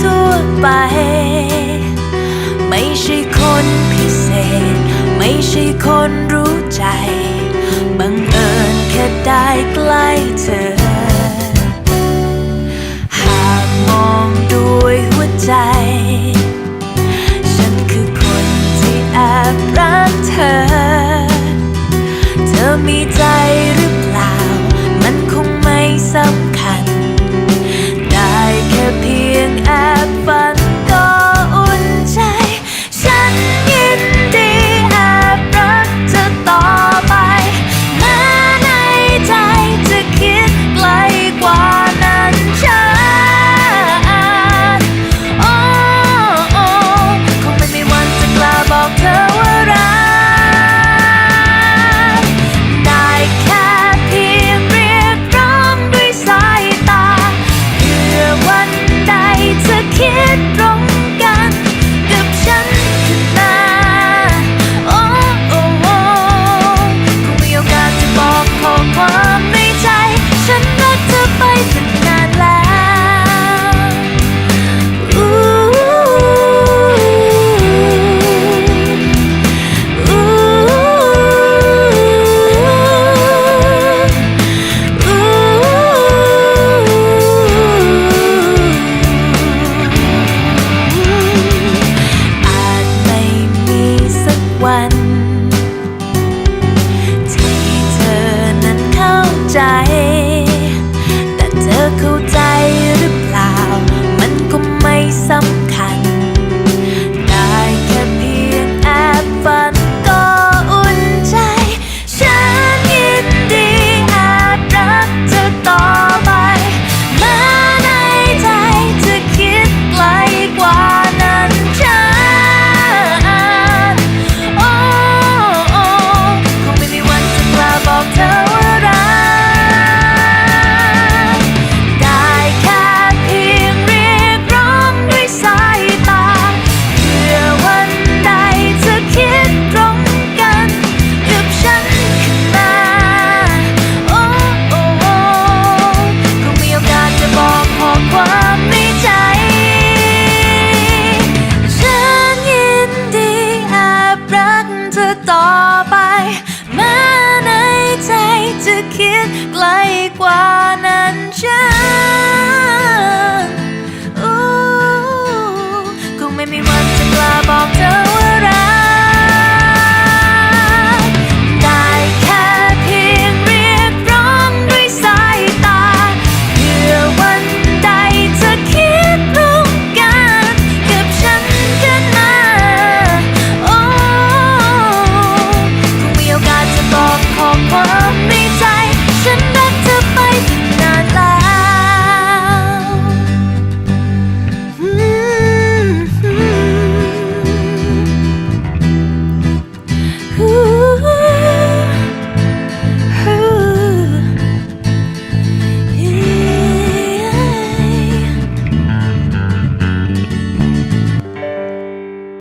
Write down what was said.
ทั่วไป ไม่ใช่คนพิเศษ ไม่ใช่คนรู้ใจ บังเอิญแค่ได้ใกล้เธอ